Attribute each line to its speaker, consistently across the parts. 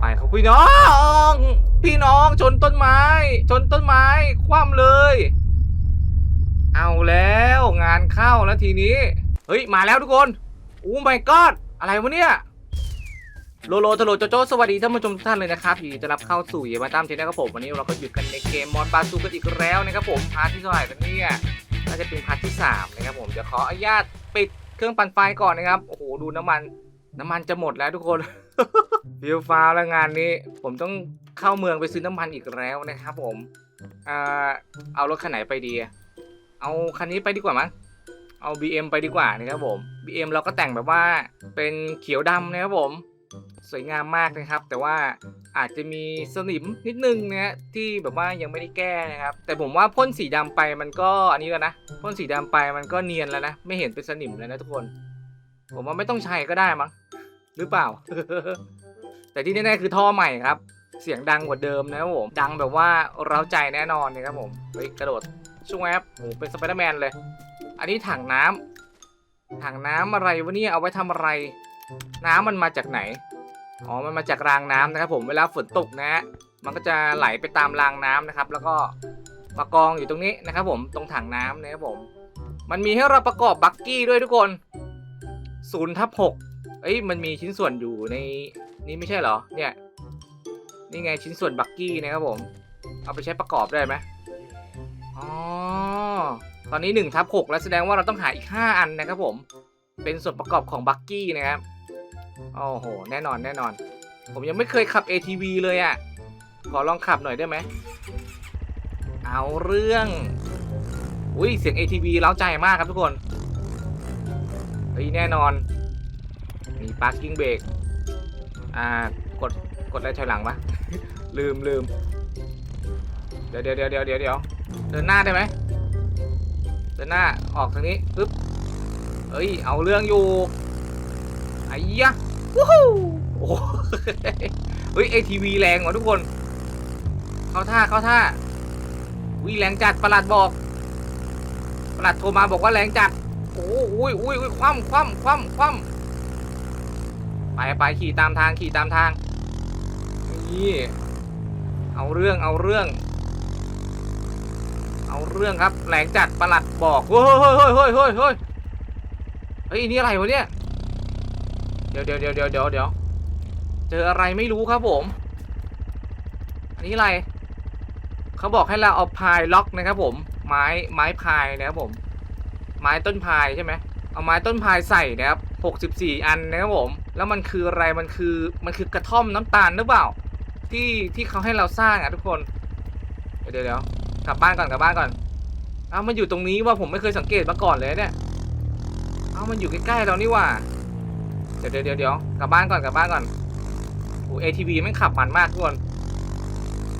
Speaker 1: ไปครับพี่น้อง พี่น้องชนต้นไม้ ชนต้นไม้ คว่ำเลย เอาแล้วงานเข้าแล้วทีนี้ เฮ้ย มาแล้วทุกคนโอ้ my god อะไรวะเนี่ยโลโลทโลโจโจสวัสดีท่านผู้ชมทุกท่านเลยนะครับยินดีต้อนรับเข้าสู่เยามาตามเชนนะครับผมวันนี้เราก็หยุดกันในเกมมอนบาซูกันอีกแล้วนะครับผมพาร์ทที่เท่าไหร่แล้วเนี่ยน่าจะเป็นพาร์ทที่สามนะครับผมเดี๋ยวขออนุญาตปิดเครื่องปั่นไฟก่อนนะครับโอ้โหดูน้ำมัน น้ำมันจะหมดแล้วทุกคน ฟิลฟาวแล้วงานนี้ ผมต้องเข้าเมืองไปซื้อน้ำมันอีกแล้วนะครับผมอ่าเอารถคันไหนไปดีเอาคันนี้ไปดีกว่ามั้งเอา BM ไปดีกว่านะครับผม BM เราก็แต่งแบบว่าเป็นเขียวดำนะครับผม สวยงามมากนะครับ แต่ว่าอาจจะมีสนิมนิดนึงนะฮะที่แบบว่ายังไม่ได้แก้นะครับ แต่ผมว่าพ่นสีดำไปมันก็อันนี้แล้วนะพ่นสีดำไปมันก็เนียนแล้วนะ ไม่เห็นเป็นสนิมแล้วนะทุกคน ผมว่าไม่ต้องใช้ก็ได้มั้งหรือเปล่า แต่ที่แน่ๆคือท่อใหม่ครับ เสียงดังกว่าเดิมนะครับผมดังแบบว่าเร้าใจแน่นอนนะครับผมเฮ้ยกระโดดช่วงแอปโอ้โหเป็นสไปเดอร์แมนเลย อันนี้ถังน้ำถังน้ำอะไรวะเนี่ยเอาไว้ทำอะไร น้ำมันมาจากไหนอ๋อมันมาจากรางน้ำนะครับ ผมเวลาฝนตกนะฮะมันก็จะไหลไปตามรางน้ำนะครับ แล้วก็มากองอยู่ตรงนี้นะครับ ผมตรงถังน้ำนะครับผม มันมีให้เราประกอบบักกี้ด้วยทุกคน ศูนย์ทับหกเอ้ยมันมีชิ้นส่วนอยู่ในนี้ไม่ใช่เหรอ เนี่ย นี่ไงชิ้นส่วนบักกี้นะครับผม เอาไปใช้ประกอบได้ไหมอ๋อ ตอนนี้1ทับ6แล้วแสดงว่าเราต้องหาอีก 5 อันนะครับผม เป็นส่วนประกอบของบักกี้นะครับ โอ้โห แน่นอนแน่นอน ผมยังไม่เคยขับ ATV เลยอะ่ะ ขอลองขับหน่อยได้ไหม เอาเรื่อง อุ้ยเสียง ATV เล้าใจมากครับทุกคน ฮ้ยแน่นอน มี parking brake อ่ากดกดอะไรถอยหลังปะลืมลืมเดี๋ยวเดี๋ยวเดี๋ยวเดี๋ยวเดี๋ยวเดี๋ยวเดินหน้าได้ไหมเดินหน้าออกทางนี้ปึ๊บเอ้ยเอาเรื่องอยู่ไอ้ยะวู้ฮู้โอ้โหเฮ้ย ATV แรงว่ะทุกคน เข้าท่าเข้าท่าวิแรงจัดประหลัดบอกประหลัดโทรมาบอกว่าแรงจัด อ้โหอุ้ยอุ้ยอุ้ยคว่ำคว่ำคว่ำคว่ำไปไปขี่ตามทางขี่ตามทางนี่เอาเรื่องเอาเรื่อง เอาเรื่องครับแรงจัดประหลัดบอกเฮ้ยเฮ้ยเฮ้ยเฮ้ยเฮ้ยเฮ้ยเฮ้ยนี่อะไรวะเนี่ยเดี๋ยวเดี๋ยวเดี๋ยวเดี๋ยวเดี๋ยวเดี๋ยวเจออะไรไม่รู้ครับผม อันนี้อะไร เขาบอกให้เราเอาพายล็อกนะครับผม ไม้ไม้พายนะครับผม ไม้ต้นพายใช่ไหมเอาไม้ต้นพายใส่นะครับ64 อันนะครับผม แล้วมันคืออะไร มันคือ มันคือกระท่อมน้ำตาลหรือเปล่า ที่ที่เขาให้เราสร้างอะทุกคน เดี๋ยวเดี๋ยวกลับบ้านก่อนกลับบ้านก่อนเอามันอยู่ตรงนี้ว่าผมไม่เคยสังเกตมาก่อนเลยเนี่ยเอามันอยู่ใกล้ๆเรานี่ว่า เดี๋ยวเดี๋ยวเดี๋ยวกลับบ้านก่อนกลับบ้านก่อนโอ้ ATV แม่ขับมันมากทุกคน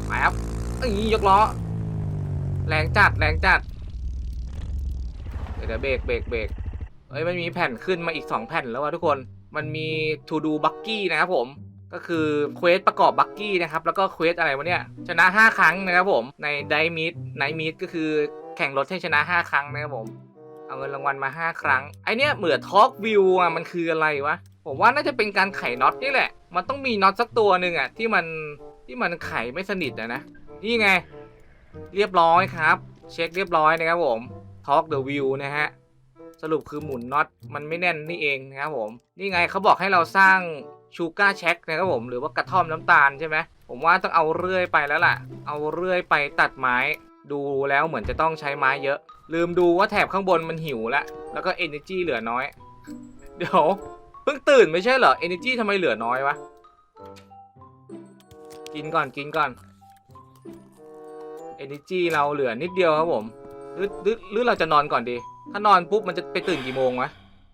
Speaker 1: ไปครับนี่ยกล้อ แรงจัดแรงจัด เดี๋ยวเบรกเบรกเบรกเอ้ยมันมีแผ่นขึ้นมาอีก 2 แผ่นแล้วว่ะทุกคน มันมี to do bucky นะครับผม ก็คือเควสประกอบบักกี้นะครับ แล้วก็เควสอะไรวะเนี่ย ชนะ 5 ครั้งนะครับผม ในไดมิดไนมิดก็คือแข่งรถให้ชนะ 5 ครั้งนะครับผม เอาเงินรางวัลมา 5 ครั้ง ไอเนี้ยเหมือนทอล์กวิวอะ มันคืออะไรวะ ผมว่าน่าจะเป็นการไขน็อตนี่แหละ มันต้องมีน็อตสักตัวหนึ่งอะที่มันที่มันไขไม่สนิทอะนะ นี่ไง เรียบร้อยครับ เช็คเรียบร้อยนะครับผม ทอล์กเดอะวิวนะฮะ สรุปคือหมุนน็อตมันไม่แน่นนี่เองนะครับผม นี่ไงเขาบอกให้เราสร้างชูการ์เช็คนะครับผม หรือว่ากระท่อมน้ำตาลใช่ไหม ผมว่าต้องเอาเรื่อยไปแล้วล่ะ เอาเรื่อยไปตัดไม้ ดูแล้วเหมือนจะต้องใช้ไม้เยอะ ลืมดูว่าแถบข้างบนมันหิวแล้วแล้วก็ energy เหลือน้อย เดี๋ยวเพิ่งตื่นไม่ใช่เหรอ energy ทำไมเหลือน้อยวะ กินก่อนกินก่อน energy เราเหลือนิดเดียวครับผม หรือหรือหรือเราจะนอนก่อนดี ถ้านอนปุ๊บมันจะไปตื่นกี่โมงวะ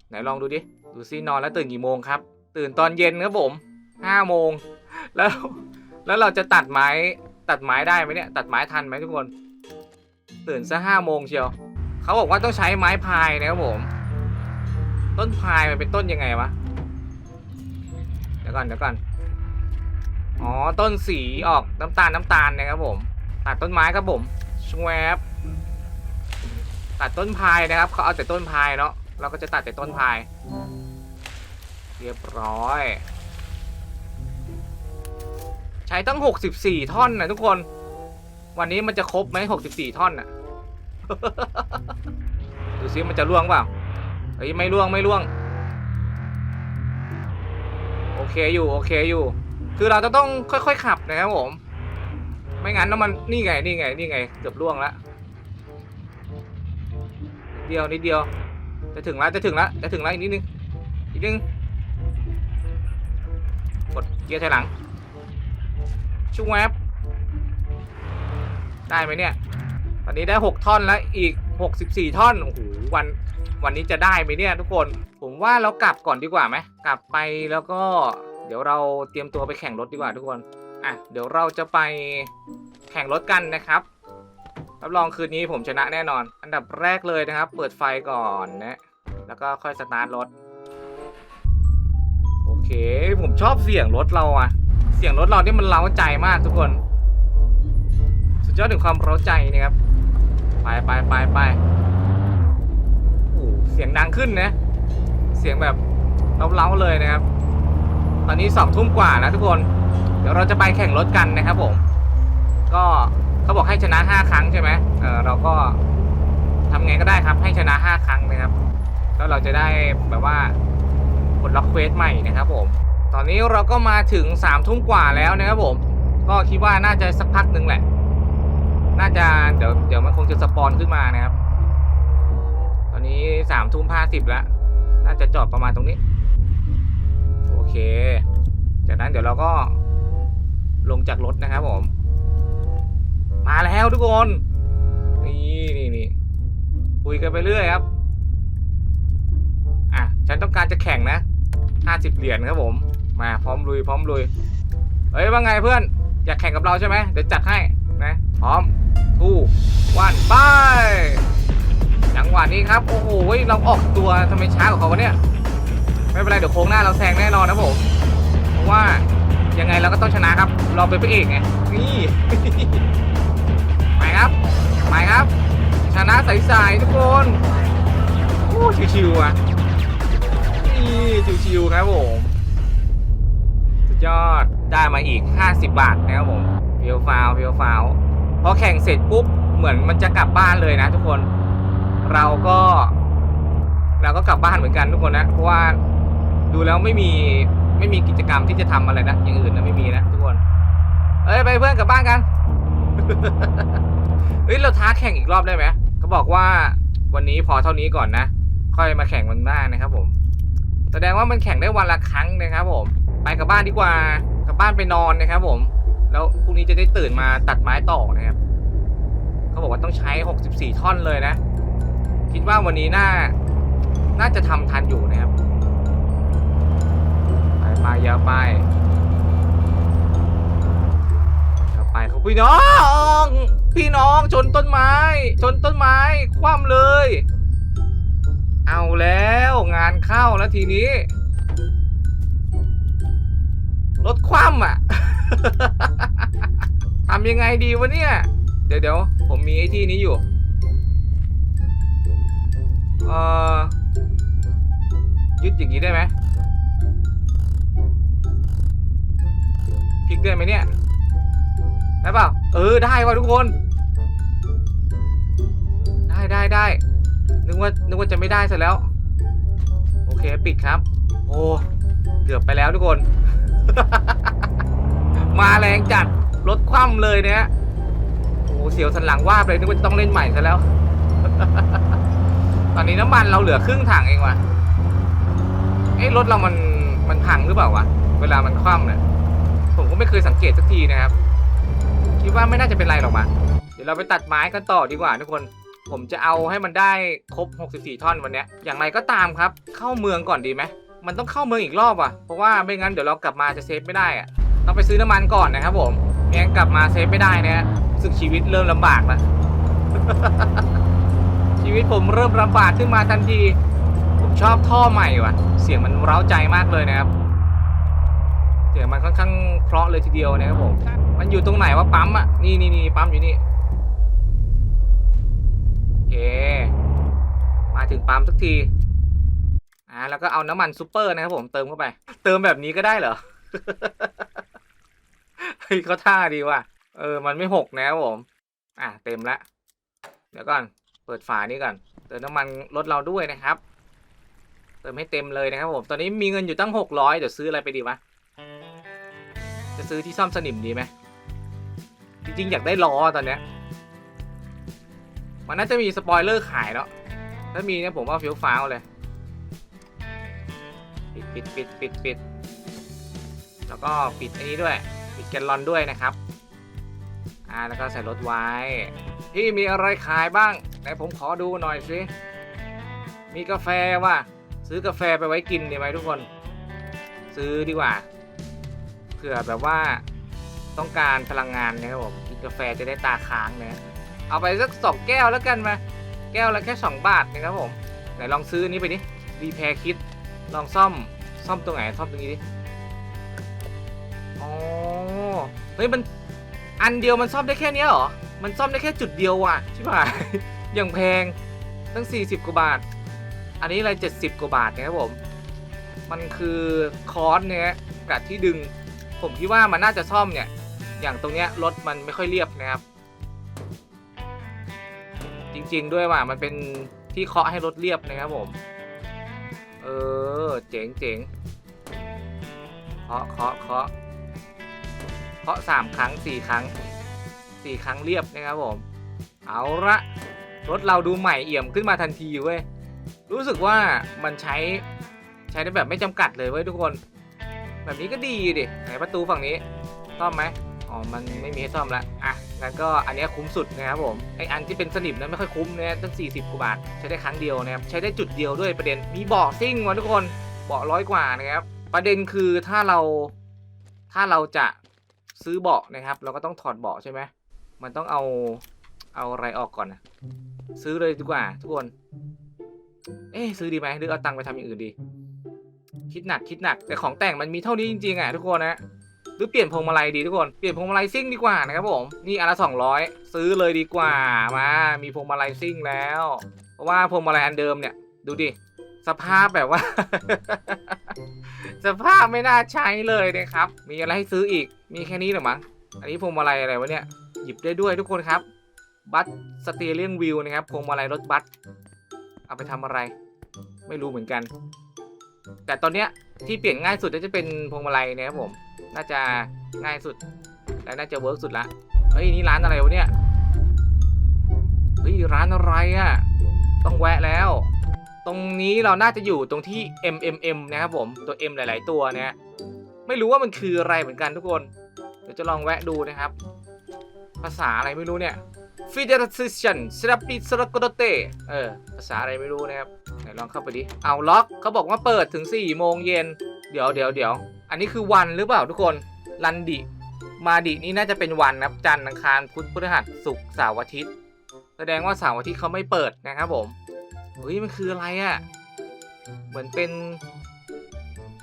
Speaker 1: ไหนลองดูดิ ดูซินอนแล้วตื่นกี่โมงครับ ตื่นตอนเย็นครับผมห้าโมง แล้ว แล้วเราจะตัดไม้ตัดไม้ได้ไหมเนี่ย ตัดไม้ทันไหมทุกคน ตื่นซะห้าโมงเชียวเขาบอกว่าต้องใช้ไม้พายนะครับผม ต้นพายมันเป็นต้นยังไงวะ เดี๋ยวก่อนเดี๋ยวก่อน อ๋อต้นสีออกน้ำตาลน้ำตาลนะครับผม ตัดต้นไม้ครับผมชวบ ตัดต้นพายนะครับเขาเอาแต่ต้นพายเนาะเราก็จะตัดแต่ต้นพาย เรียบร้อย ใช้ตั้ง 64 ท่อนนะทุกคน วันนี้มันจะครบไหม64 ท่อนน่ะดูซิมันจะล่วงเปล่าเฮ้ยไม่ล่วงไม่ล่วง โอเคอยู่โอเคอยู่ คือเราจะต้องค่อยๆขับนะครับผม ไม่งั้นน้ำมันนี่ไงนี่ไงนี่ไงเกือบล่วงแล้ว เดียวนิดเดียว จะถึงแล้วจะถึงแล้วจะถึงแล้วอีกนิดนึงอีกนึงกดเกียร์ถอยหลังชูแวบได้ไหมเนี่ย ตอนนี้ได้6ท่อนแล้วอีก64ท่อนโอ้โหวันวันนี้จะได้ไหมเนี่ยทุกคนผมว่าเรากลับก่อนดีกว่าไหมกลับไปแล้วก็เดี๋ยวเราเตรียมตัวไปแข่งรถดีกว่าทุกคนอะเดี๋ยวเราจะไปแข่งรถกันนะครับ รับรองคืนนี้ผมชนะแน่นอน อันดับแรกเลยนะครับ เปิดไฟก่อนนะ แล้วก็ค่อยสตาร์ทรถ โอเค ผมชอบเสียงรถเราอะเสียงรถเรานี่มันเล้าใจมากทุกคน สุดยอดถึงความเร้าใจนะครับ ไปไปไปไปโอ้เสียงดังขึ้นนะ เสียงแบบเล้าๆเลยนะครับ ตอนนี้สองทุ่มกว่าแล้วทุกคน เดี๋ยวเราจะไปแข่งรถกันนะครับผม ก็ เขาบอกให้ชนะ5ครั้งใช่ไหมเออเราก็ทำไงก็ได้ครับให้ชนะ5ครั้งนะครับ แล้วเราจะได้แบบว่าผลล็อกเควสใหม่นะครับผม ตอนนี้เราก็มาถึง3ามทุ่มกว่าแล้วนะครับผม ก็คิดว่าน่าจะสักพักหนึ่งแหละ น่าจะเดี๋ยวเดี๋ยวมันคงจะสปอนขึ้นมานะครับ ตอนนี้สามทุ่มห้าสิบแล้ว น่าจะจอดประมาณตรงนี้ โอเค จากนั้นเดี๋ยวเราก็ลงจากรถนะครับผม มาแล้วทุกคน นี่นี่นี่คุยกันไปเรื่อยครับ อะ ฉันต้องการจะแข่งนะห้าสิบเหรียญครับผม มาพร้อมลุย พร้อมลุย เฮ้ย ว่าไงเพื่อน อยากแข่งกับเราใช่ไหมเดี๋ยวจัดให้นะ พร้อมทูวันไปจังหวะนี้ครับ โอ้โห เราออกตัวทำไมช้ากว่าเขาเนี่ย ไม่เป็นไร เดี๋ยวโค้งหน้าเราแซงแน่นอนนะผม เพราะว่ายังไงเราก็ต้องชนะครับ เราเป็นพระเอกไง นี่ ครับไปครับ ชนะใสๆทุกคนโอ้ชิวๆอะนี่ชิวๆครับผมสุดยอดได้มาอีก 50 บาทนะครับผมเฟียวฟาวเฟียวฟาวพอแข่งเสร็จปุ๊บเหมือนมันจะกลับบ้านเลยนะทุกคน เราก็ เราก็กลับบ้านเหมือนกันทุกคนนะเพราะว่าดูแล้วไม่มีไม่มีกิจกรรมที่จะทำอะไรนะอย่างอื่นนะไม่มีนะทุกคน เอ้ยไปเพื่อนกลับบ้านกัน เฮ้ยเราท้าแข่งอีกรอบได้ไหมเขาบอกว่าวันนี้พอเท่านี้ก่อนนะ ค่อยมาแข่งวันหน้านะครับผม แสดงว่ามันแข่งได้วันละครั้งนะครับผม ไปกลับบ้านดีกว่ากลับบ้านไปนอนนะครับผม แล้วพรุ่งนี้จะได้ตื่นมาตัดไม้ต่อนะครับเขาบอกว่าต้องใช้ 64 ท่อนเลยนะ คิดว่าวันนี้น่า น่าจะทำทันอยู่นะครับ ไปไปยาวไปยาวไปเขาพี่น้อง พี่น้องชนต้นไม้ ชนต้นไม้ คว่ำเลย เอาแล้วงานเข้าแล้วทีนี้ รถคว่ำอะ ทำยังไงดีวะเนี่ย เดี๋ยวเดี๋ยวผมมีไอ้ที่นี้อยู่ เอ่อ ยึดอย่างนี้ได้ไหมพลิกได้ไหมเนี่ยได้เปล่าเออได้ว่ะทุกคน ได้ได้นึกว่านึกว่าจะไม่ได้ซะแล้ว โอเคปิดครับ โอ้เกือบไปแล้วทุกคน มาแรงจัดรถคว่ำเลยเนี่ยโอ้เสียวสันหลังว่าบเลยนึกว่าจะต้องเล่นใหม่ซะแล้ว ตอนนี้น้ำมันเราเหลือครึ่งถังเองว่ะเอ้รถเรามันมันพังหรือเปล่าวะเวลามันคว่ำเนี่ยผมก็ไม่เคยสังเกตสักทีนะครับ คิดว่าไม่น่าจะเป็นไรหรอกมาเดี๋ยวเราไปตัดไม้กันต่อดีกว่าทุกคน ผมจะเอาให้มันได้ครบ 64 ท่อนวันเนี้ย อย่างไรก็ตามครับ เข้าเมืองก่อนดีไหม มันต้องเข้าเมืองอีกรอบอะ เพราะว่าไม่งั้นเดี๋ยวเรากลับมาจะเซฟไม่ได้อะ ต้องไปซื้อน้ำมันก่อนนะครับผมไม่งั้นกลับมาเซฟไม่ได้นะฮะรู้สึกชีวิตเริ่มลำบากแล้ว ชีวิตผมเริ่มลำบากขึ้นมาทันที ผมชอบท่อใหม่ว่ะ เสียงมันเร้าใจมากเลยนะครับ เสียงมันค่อนข้างเพราะเลยทีเดียวนะครับผม มันอยู่ตรงไหนวะปั๊มอะ นี่นี่นี่ปั๊มอยู่นี่ เค มาถึงปั๊มสักที อ่า แล้วก็เอาน้ำมันซูเปอร์นะครับผมเติมเข้าไป เติมแบบนี้ก็ได้เหรอ เฮ้ยเขาท่าดีว่ะ เออ มันไม่หกนะครับผม อะเต็มละเดี๋ยวก่อน เปิดฝานี้ก่อน เติมน้ำมันรถเราด้วยนะครับ เติมให้เต็มเลยนะครับผม ตอนนี้มีเงินอยู่ตั้งหกร้อยเดี๋ยวซื้ออะไรไปดีวะ จะซื้อที่ซ่อมสนิมดีไหมจริงๆอยากได้ล้อตอนเนี้ย มันน่าจะมีสปอยเลอร์ขายเนาะถ้ามีเนี่ยผมว่าฟิวฟ้าวเลย ปิดปิดปิดปิดปิดแล้วก็ปิดอันนี้ด้วย ปิดแกนลอนด้วยนะครับ อ่า แล้วก็ใส่รถไว้พี่มีอะไรขายบ้าง ไหนผมขอดูหน่อยสิ มีกาแฟว่ะ ซื้อกาแฟไปไว้กินดีไหมทุกคน ซื้อดีกว่า เผื่อแบบว่าต้องการพลังงานนะครับผม กินกาแฟจะได้ตาค้างนะ เอาไปสักสองแก้วแล้วกันมา แก้วละแค่สองบาทนะครับผมไหนลองซื้ออันนี้ไปดิรีแพร์คิดลองซ่อมซ่อมตรงไหนซ่อมตรงนี้ดิอ๋อเฮ้ยมันอันเดียวมันซ่อมได้แค่นี้เหรอ มันซ่อมได้แค่จุดเดียวว่ะใช่ป่ะอย่างแพงตั้ง 40 กว่าบาท อันนี้อะไร 70 กว่าบาทนะครับผม มันคือคอร์สเนี่ยกับที่ดึง ผมคิดว่ามันน่าจะซ่อมเนี่ย อย่างตรงเนี้ยรถมันไม่ค่อยเรียบนะครับ จริง ๆ ด้วยว่ามันเป็นที่เคาะให้รถเรียบนะครับผม เออ เจ๋งเจ๋งเคาะเคาะเคาะเคาะสามครั้งสี่ครั้งสี่ครั้งเรียบนะครับผม เอาละรถเราดูใหม่เอี่ยมขึ้นมาทันทีเว้ย รู้สึกว่ามันใช้ใช้ได้แบบไม่จำกัดเลยเว้ยทุกคน แบบนี้ก็ดีดิไหนประตูฝั่งนี้ซ่อมไหมอ๋อ มันไม่มีให้ซ่อมละอะ งั้นก็อันนี้คุ้มสุดนะครับผมไออันที่เป็นสนิมนั้นไม่ค่อยคุ้มนะตั้ง 40 กว่าบาท ใช้ได้ครั้งเดียวนะครับ ใช้ได้จุดเดียวด้วยประเด็นมีเบาะซิ่งวะทุกคนเบาะร้อยกว่านะครับ ประเด็นคือถ้าเราถ้าเราจะซื้อเบาะนะครับ เราก็ต้องถอดเบาะใช่ไหมมันต้องเอาเอาอะไรออกก่อนนะซื้อเลยดีกว่า ทุกคน เอ๊ซื้อดีไหมหรือเอาตังค์ไปทำอย่างอื่นดี คิดหนักคิดหนักแต่ของแต่งมันมีเท่านี้จริงๆอะทุกคนนะ หรือเปลี่ยนพวงมาลัยดีทุกคนเปลี่ยนพวงมาลัยซิ่งดีกว่านะครับผมนี่อันละ200ซื้อเลยดีกว่ามามีพวงมาลัยซิ่งแล้ว เพราะว่าพวงมาลัยอันเดิมเนี่ยดูดิสภาพแบบว่า สภาพไม่น่าใช้เลยนะครับ มีอะไรให้ซื้ออีก มีแค่นี้หรือมั้ง อันนี้พวงมาลัยอะไรวะเนี่ย หยิบได้ด้วยทุกคนครับ บัสสเตียริงวิวนะครับ พวงมาลัยรถบัส เอาไปทำอะไร ไม่รู้เหมือนกัน แต่ตอนเนี้ยที่เปลี่ยนง่ายสุดน่าจะเป็นพวงมาลัยนะครับผม น่าจะง่ายสุด และน่าจะเวิร์กสุดละ เฮ้ย นี่ร้านอะไรวะเนี่ย เฮ้ย ร้านอะไรอะ่ะต้องแวะแล้ว ตรงนี้เราน่าจะอยู่ตรงที่ MMM นะครับผม ตัว M หลาย ๆ ตัวเนี่ย ไม่รู้ว่ามันคืออะไรเหมือนกันทุกคน เดี๋ยวจะลองแวะดูนะครับ ภาษาอะไรไม่รู้เนี่ย Federation s r a p i s r a k o d o t e เออ ภาษาอะไรไม่รู้นะครับ ไหนลองเข้าไปดิ เอาล็อก เขาบอกว่าเปิดถึง4โมงเย็น เดี๋ยวเดี๋ยวเดี๋ยว อันนี้คือวันหรือเปล่าทุกคนรันดิ มาดินี่น่าจะเป็นวันนะครับจันทร์อังคารพุธพฤหัสศุกร์เสาร์อาทิตย์ แสดงว่าเสาร์อาทิตย์เขาไม่เปิดนะครับผมเฮ้ยมันคืออะไรอะ่ะเหมือนเป็น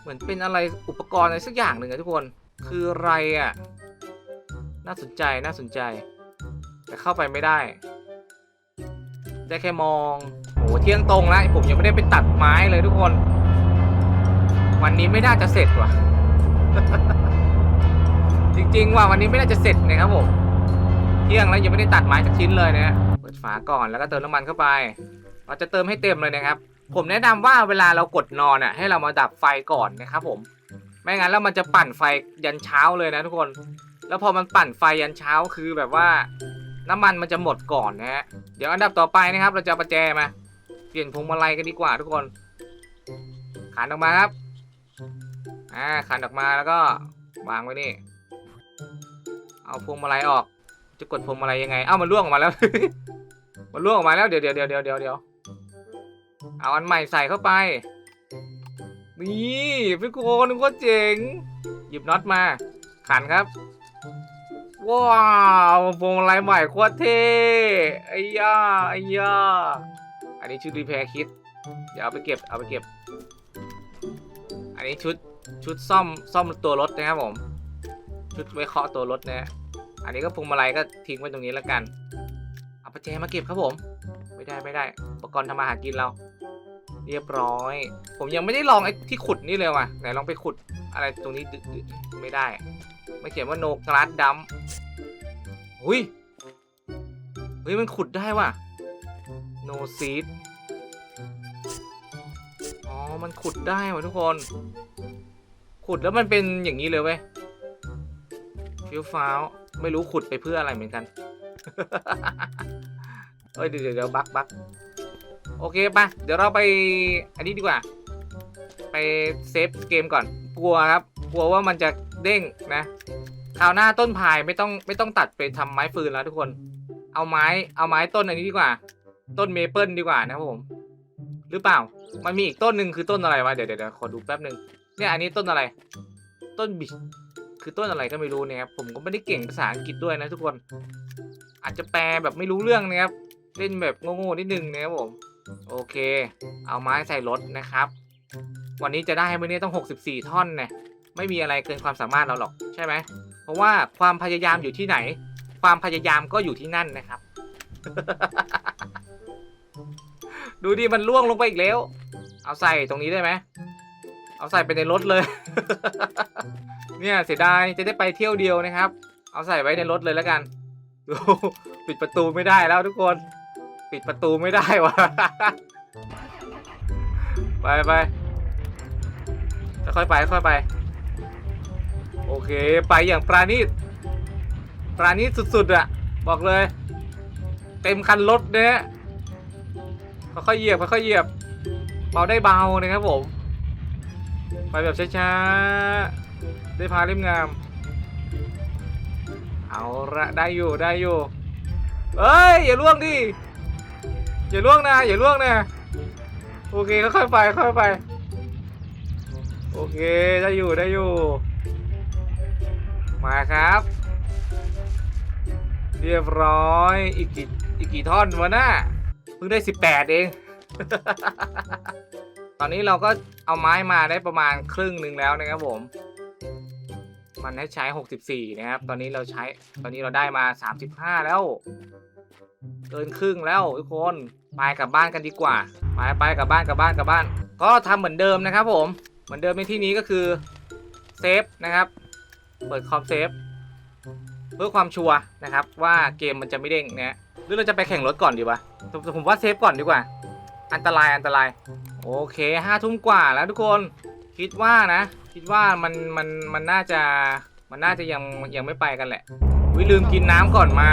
Speaker 1: เหมือนเป็นอะไรอุปกรณ์อะไรสักอย่างหนึ่งอะทุกคนคืออะไรอะ่ะน่าสนใจน่าสนใจ แต่เข้าไปไม่ได้ ได้แค่มองโหเที่ยงตรงแล้วผมยังไม่ได้ไปตัดไม้เลยทุกคน วันนี้ไม่น่าจะเสร็จว่ะ จริง ๆ ว่าวันนี้ไม่น่าจะเสร็จนะครับผม เที่ยงแล้วยังไม่ได้ตัดไม้สักชิ้นเลยนะฮะเปิดฝาก่อนแล้วก็เติมน้ำมันเข้าไป เราจะเติมให้เต็มเลยนะครับ ผมแนะนำว่าเวลาเรากดนอนอะให้เรามาดับไฟก่อนนะครับผม ไม่งั้นแล้วมันจะปั่นไฟยันเช้าเลยนะทุกคน แล้วพอมันปั่นไฟยันเช้าคือแบบว่า น้ำมันมันจะหมดก่อนนะฮะ เดี๋ยวอันดับต่อไปนะครับ เราจะประแจมา เปลี่ยนพวงมาลัยกันดีกว่าทุกคนขันออกมาครับ อ่าขันออกมาแล้วก็วางไว้นี่ เอาพวงมาลัยออก จะกดพวงมาลัยยังไง เอ้ามันล่วงออกมาแล้ว มันล่วงออกมาแล้วเดี๋ยวเดี๋ยวเดี๋ยวเดี๋ยวเดี๋ยวเดี๋ยวเอาอันใหม่ใส่เข้าไป นี่พี่โคนึกว่าเจ๋ง หยิบน็อตมา ขันครับ ว้าวพวงมาลัยใหม่โคตรเท่ไอ้ย่าไอ้ย่าอันนี้ชุดรีแพร์คิด เดี๋ยวเอาไปเก็บ เอาไปเก็บ อันนี้ชุด ชุดซ่อมซ่อมตัวรถนะครับผม ชุดไว้เคาะตัวรถนะฮะอันนี้ก็พวงมาลัยก็ทิ้งไว้ตรงนี้แล้วกันเอาประแจมาเก็บครับผม ไม่ได้ไม่ได้อุปกรณ์ทำมาหากินเรา เรียบร้อย ผมยังไม่ได้ลองไอ้ที่ขุดนี่เลยว่ะไหนลองไปขุดอะไรตรงนี้ดึไม่ได้ไม่เขียนว่า no glass dump หุยเฮ้ยมันขุดได้ว่ะ no seed อ๋อ มันขุดได้ว่ะทุกคน ขุดแล้วมันเป็นอย่างนี้เลยเว้ยฟิวฟ้าวไม่รู้ขุดไปเพื่ออะไรเหมือนกัน เอ้ยเดี๋ยวเดี๋ยวเดี๋ยวบักบักโอเคปะเดี๋ยวเราไปอันนี้ดีกว่า ไปเซฟเกมก่อน กลัวครับ กลัวว่ามันจะเด้งนะคราวหน้าต้นพายไม่ต้องไม่ต้องตัดไปทำไม้ฟืนแล้วทุกคน เอาไม้เอาไม้ต้นอันนี้ดีกว่า ต้นเมเปิลดีกว่านะครับผม หรือเปล่า มันมีอีกต้นหนึ่งคือต้นอะไรวะ เดี๋ยวเดี๋ยวเดี๋ยวขอดูแป๊บหนึ่ง เนี่ยอันนี้ต้นอะไร ต้นบิคือต้นอะไรก็ไม่รู้เนี่ยครับผมก็ไม่ได้เก่งภาษาอังกฤษด้วยนะทุกคน อาจจะแปลแบบไม่รู้เรื่องนะครับเล่นแบบโง่ๆนิดนึงนะครับผมโอเค เอาไม้ใส่รถนะครับ วันนี้จะได้ไหมเนี่ยต้อง 64 ท่อนเนี่ยไม่มีอะไรเกินความสามารถเราหรอกใช่ไหมเพราะว่าความพยายามอยู่ที่ไหน ความพยายามก็อยู่ที่นั่นนะครับ ดูดิมันล่วงลงไปอีกแล้ว เอาใส่ตรงนี้ได้ไหม เอาใส่ไปในรถเลย เนี่ยเสียดายจะได้ไปเที่ยวเดียวนะครับ เอาใส่ไว้ในรถเลยแล้วกัน ปิดประตูไม่ได้แล้วทุกคน ปิดประตูไม่ได้วะไปไปค่อยไปค่อยไป โอเค ไปอย่างปราณีตปราณีตสุดๆอะบอกเลย เต็มคันรถเนี่ยค่อยๆเหยียบค่อยๆเหยียบเบาได้เบานะครับผม ไปแบบช้าๆ ได้พาเล่มงาม เอาละได้อยู่ได้อยู่ เอ้ย อย่าล่วงดิ อย่าล่วงนะ อย่าล่วงนะ โอเคค่อยๆไปค่อยๆไป โอเคได้อยู่ได้อยู่ มาครับ เรียบร้อยอีกกี่อีกกี่ท่อนวะน่าเพิ่งได้ 18 เอง ตอนนี้เราก็เอาไม้มาได้ประมาณครึ่งหนึ่งแล้วนะครับผม มันให้ใช้ 64 นะครับ ตอนนี้เราใช้ ตอนนี้เราได้มา 35 แล้ว เกินครึ่งแล้วทุกคน ไปกลับบ้านกันดีกว่า ไปไปกลับบ้านกลับบ้านกลับบ้าน ก็ทำเหมือนเดิมนะครับผม เหมือนเดิมในที่นี้ก็คือเซฟนะครับ เปิดคอมเซฟเพื่อความชัวร์นะครับว่าเกมมันจะไม่เด้งนะหรือเราจะไปแข่งรถก่อนดีวะผมว่าเซฟก่อนดีกว่า อันตรายอันตราย โอเคห้าทุ่มกว่าแล้วทุกคนคิดว่านะ คิดว่ามันมันมันน่าจะมันน่าจะยังยังไม่ไปกันแหละวิลืมกินน้ำก่อนมา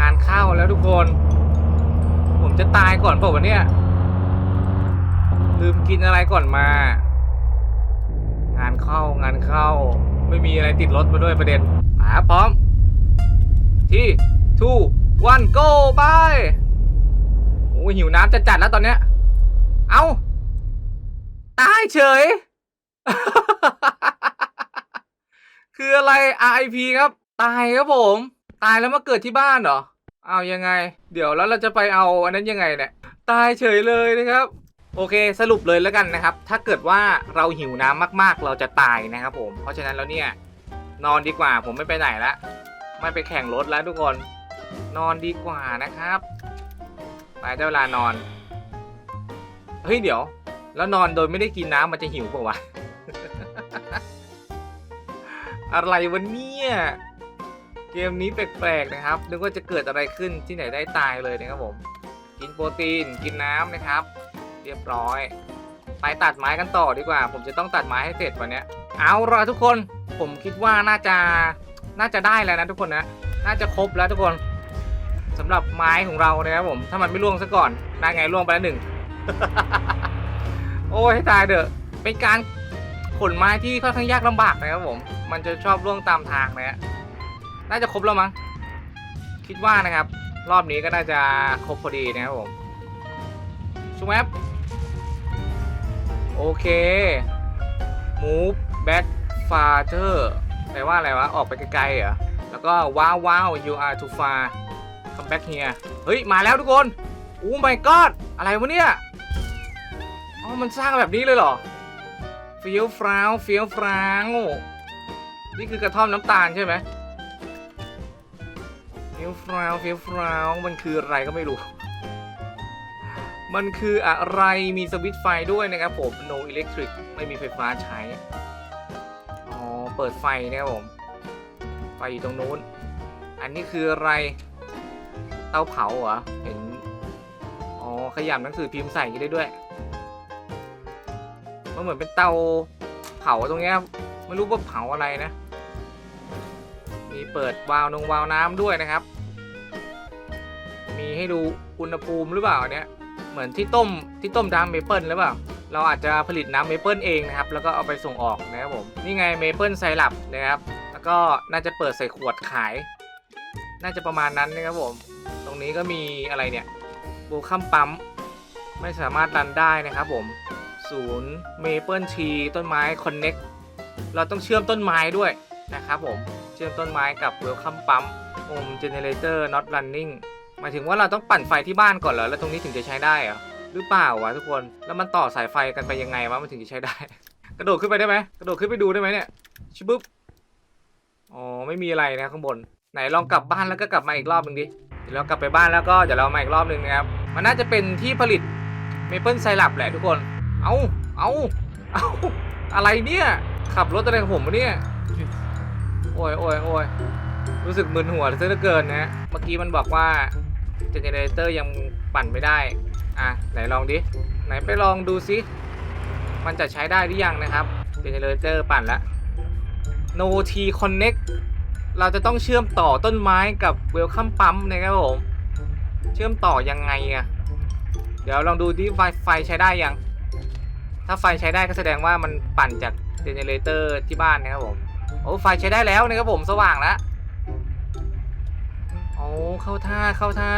Speaker 1: งานเข้าแล้วทุกคน ผมจะตายก่อนเปล่าวะเนี่ยลืมกินอะไรก่อนมา งานเข้างานเข้า ไม่มีอะไรติดรถมาด้วยประเด็นมาพร้อม ที่ two one go ไป หิวน้ำจะจัดแล้วตอนเนี้ย เอาตายเฉย คืออะไร RIP ครับ ตายครับผม ตายแล้วมาเกิดที่บ้านเหรอ เอายังไง เดี๋ยวแล้วเราจะไปเอาอันนั้นยังไงเนี่ย ตายเฉยเลยนะครับ โอเคสรุปเลยแล้วกันนะครับ ถ้าเกิดว่าเราหิวน้ำมากๆ เราจะตายนะครับผม เพราะฉะนั้นแล้วเนี่ย นอนดีกว่าผมไม่ไปไหนละ ไม่ไปแข่งรถแล้วทุกคน นอนดีกว่านะครับ ไปได้เวลานอน เฮ้ยเดี๋ยว แล้วนอนโดยไม่ได้กินน้ำมันจะหิวเปล่าวะ อะไรวะเนี่ย เกมนี้แปลกๆนะครับ นึกว่าจะเกิดอะไรขึ้นที่ไหนได้ตายเลยนะครับผม กินโปรตีน กินน้ำนะครับ เรียบร้อย ไปตัดไม้กันต่อดีกว่า ผมจะต้องตัดไม้ให้เสร็จวันนี้ เอาละทุกคน ผมคิดว่าน่าจะ น่าจะได้แล้วนะทุกคนนะ น่าจะครบแล้วทุกคน สำหรับไม้ของเรานะครับผม ถ้ามันไม่ล่วงซะก่อนน่าไงล่วงไปแล้วหนึ่ง โอ้ยให้ตายเถอะ เป็นการขนไม้ที่ค่อนข้างยากลำบากนะครับผม มันจะชอบล่วงตามทางนะฮะ น่าจะครบแล้วมั้ง คิดว่านะครับ รอบนี้ก็น่าจะครบพอดีนะครับผมชูแมปโอเค move back farther แปลว่าอะไรวะ ออกไปไกลๆเหรอ แล้วก็ว้าวว้าว you are too far come back here เฮ้ย มาแล้วทุกคนโอ้ my god อะไรวะเนี่ย อ๋อ มันสร้างแบบนี้เลยเหรอ เฟี้ยวฟราว เฟี้ยวฟราว นี่คือกระท่อมน้ำตาลใช่ไหมเฟี้ยวฟราว เฟี้ยวฟราว มันคืออะไรก็ไม่รู้ มันคืออะไร มีสวิตช์ไฟด้วยนะครับผม no electric ไม่มีไฟฟ้าใช้ อ๋อ เปิดไฟนะครับผม ไฟอยู่ตรงนู้น อันนี้คืออะไร เตาเผาเหรอ เห็น อ๋อ ขยำหนังสือพิมพ์ใส่อย่างนี้ได้ด้วย มันเหมือนเป็นเตาเผาตรงเนี้ย ไม่รู้ว่าเผาอะไรนะ มีเปิดวาล์วนงวาล์วน้ำด้วยนะครับ มีให้ดูอุณหภูมิหรือเปล่าเนี้ย เหมือนที่ต้มที่ต้มน้ำเมเปิลหรือเปล่า เราอาจจะผลิตน้ำเมเปิลเองนะครับ แล้วก็เอาไปส่งออกนะครับผม นี่ไงเมเปิลไซรัปนะครับ แล้วก็น่าจะเปิดใส่ขวดขายน่าจะประมาณนั้นนะครับผม รงนี้ก็มีอะไรเนี่ยโบคัมปั๊ม ไม่สามารถดันได้นะครับผมศูนย์เมเปิลชีต้นไม้คอนเน็กเราต้องเชื่อมต้นไม้ด้วยนะครับผมเชื่อมต้นไม้กับเวลคัมปั๊มโอมเจเนเรเตอร์ not running หมายถึงว่าเราต้องปั่นไฟที่บ้านก่อนเหรอแล้วตรงนี้ถึงจะใช้ได้เหรอหรือเปล่าวะทุกคนแล้วมันต่อสายไฟกันไปยังไงวะมันถึงจะใช้ได้ กระโดดขึ้นไปได้ไหมกระโดดขึ้นไปดูได้ไหมเนี่ยชิบึ๊บอ๋อไม่มีอะไรนะข้างบน ไหนลองกลับบ้านแล้วก็กลับมาอีกรอบหนึ่งดิ ดี๋ยวเรากลับไปบ้านแล้วก็เดี๋ยวเรามาอีกรอบหนึ่งนะครับ มันน่าจะเป็นที่ผลิตเมเปิลไซรัปแหละทุกคน เอาเอาเอาอะไรเนี่ย ขับรถอะไรของผมวะเนี่ย โอ้ยโอ้ยโอ้ยรู้สึกมึนหัวซะเหลือเกินนะเมื่อกี้มันบอกว่าเจเนเรเตอร์ยังปั่นไม่ได้ อะ ไหนลองดิ ไหนไปลองดูซิ มันจะใช้ได้หรือยังนะครับ เจเนเรเตอร์ปั่นแล้ว No T Connect เราจะต้องเชื่อมต่อต้นไม้กับ Welcome Pump นะครับผม เชื่อมต่อยังไงอะเดี๋ยวลองดูดิไฟไฟใช้ได้ยัง ถ้าไฟใช้ได้ก็แสดงว่ามันปั่นจากเจเนเรเตอร์ที่บ้านนะครับผม โอ้ไฟใช้ได้แล้วนะครับผมสว่างแล้วโอ้เข้าท่าเข้าท่า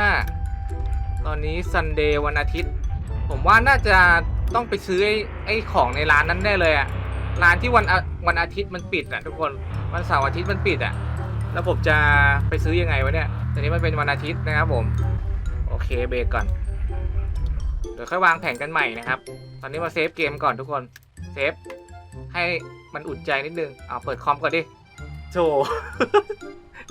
Speaker 1: ตอนนี้ซันเดย์วันอาทิตย์ ผมว่าน่าจะต้องไปซื้อไอ้ของในร้านนั้นได้เลยอะร้านที่วันวันอาทิตย์มันปิดอะทุกคนวันเสาร์อาทิตย์มันปิดอะ แล้วผมจะไปซื้อยังไงวะเนี่ยตอนนี้มันเป็นวันอาทิตย์นะครับผม โอเคเบรกก่อน เดี๋ยวค่อยวางแผนกันใหม่นะครับ ตอนนี้มาเซฟเกมก่อนทุกคน เซฟ ให้มันอุ่นใจนิดนึง เอาเปิดคอมก่อนดิ โช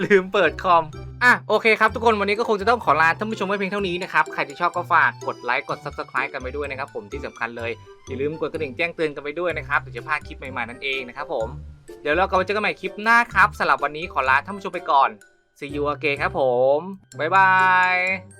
Speaker 1: ลืมเปิดคอมอะโอเคครับทุกคนวันนี้ก็คงจะต้องขอลาท่านผู้ชมไว้เพียงเท่านี้นะครับ ใครที่ชอบก็ฝากกดไลค์กด subscribe กันไปด้วยนะครับผมที่สำคัญเลย อย่าลืมกดกระดิ่งแจ้งเตือนกันไปด้วยนะครับเดี๋ยวจะพลาดคลิปใหม่ๆนั่นเองนะครับผมเดี๋ยวเรากลับมาเจอกันใหม่คลิปหน้าครับสำหรับวันนี้ขอลาท่านผู้ชมไปก่อน see you again ครับผมบ๊ายบาย